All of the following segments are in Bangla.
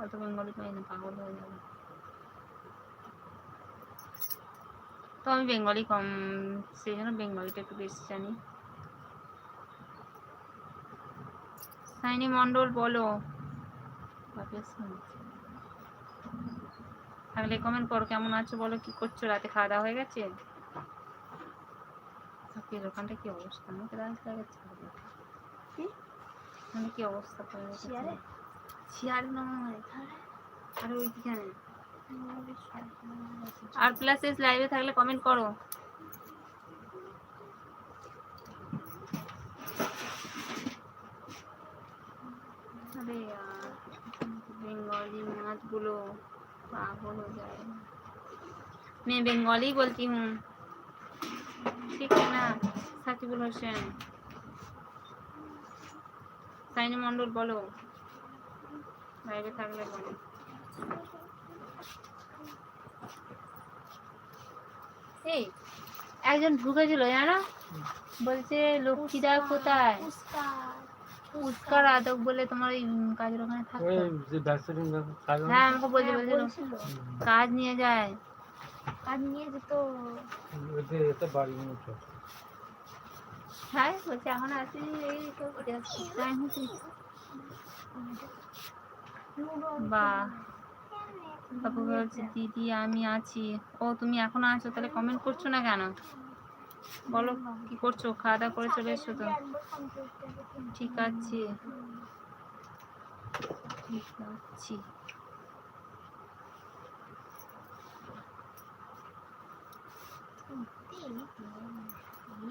অত বেঙ্গলি পাই না পাগল হয়ে যাবে তো আমি বেঙ্গলি কম সেই জন্য বেঙ্গলিটা একটু বেশি জানি সাইনি মন্ডল বলো থাকলে কমেন্ট করো কেমন আছো বলো কি করছ রাতে খাওয়া দাওয়া হয়ে গেছে দোকানটা কি অবস্থা আমাকে লাগাচ্ছে কি? মানে কি অবস্থা করে রেখেছে? চেয়ারে? চেয়ার নয় আর ওইদিকে আর আর প্লাস এস লাইভে থাকলে কমেন্ট করো अरे यार बंगाली मत बोलो पागल हो जाएगा मैं बंगाली बोलती हूँ ठीक है ना সাকিবুল হোসেন সাইনি মন্ডল বলো। লাইভে থাকলে বলো। এই একজন ঢুকেছিল জানো? বলছে লক্ষ্মীদা কোথায়? উস্কার আদক বলে তোমার ওই কাজের ওখানে থাকতো। হ্যাঁ আমাকে বলছে বলছিল বলছিল। কাজ নিয়ে যায়। কাজ নিয়ে যেত। বাড়ি হচ্ছে হ্যাঁ বলছে এখন আসিনি এই টাইম হচ্ছে বাহ তারপর বলছে দিদি আমি আছি ও তুমি এখনও আছো তাহলে কমেন্ট করছ না কেন বলো কি করছ খাওয়া দাওয়া করে চলে এসছো তো ঠিক আছে ঠিক আছে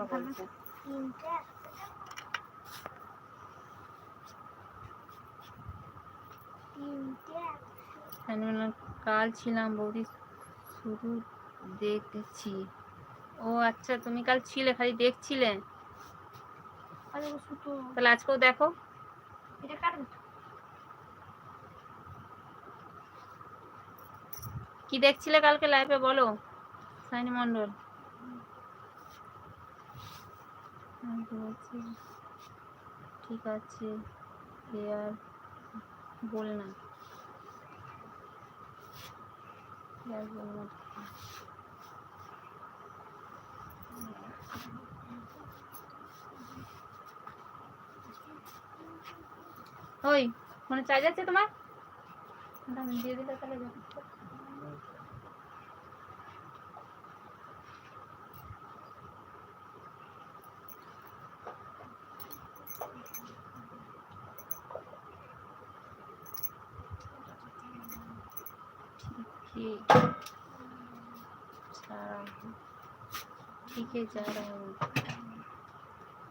একশো বলছে কাল ছিলাম, বৌদি শুধু দেখছি। ও আচ্ছা তুমি কাল ছিলে, খালি দেখছিলে? তাহলে আজকেও দেখো। কি দেখছিলে কালকে লাইভে বলো? সাইনি মন্ডল আমি ঠিক আছে, এ আর বল না। বল না। ওই ফোনে চার্জ আছে তোমার? দিয়ে দিলে তাহলে যাবে। ठीक है जा रहा हूँ ठीक है जा रहा हूँ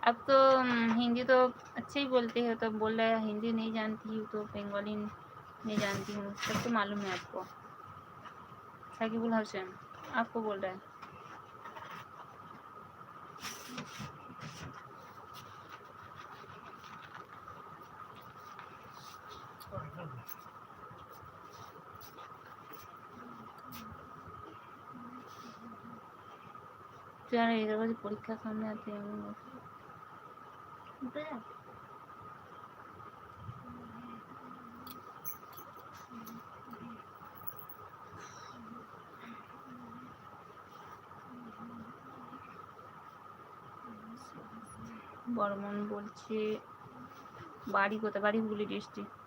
अब तो हम्म, हिंदी तो अच्छे ही बोलते हो तो बोल रहा है हिंदी नहीं जानती हूँ तो बंगाली नहीं जानती हूँ सब तो मालूम है आपको साकिबुल हसन आपको बोल रहा है যারা এদের কাছে পরীক্ষার সামনে আছে আমি বর্মন বলছে বাড়ি কোথায়? বাড়ি হুগলি ডিস্ট্রিক্ট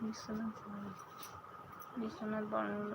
বিশ্বনাথ বিশ্বনাথ বর্মন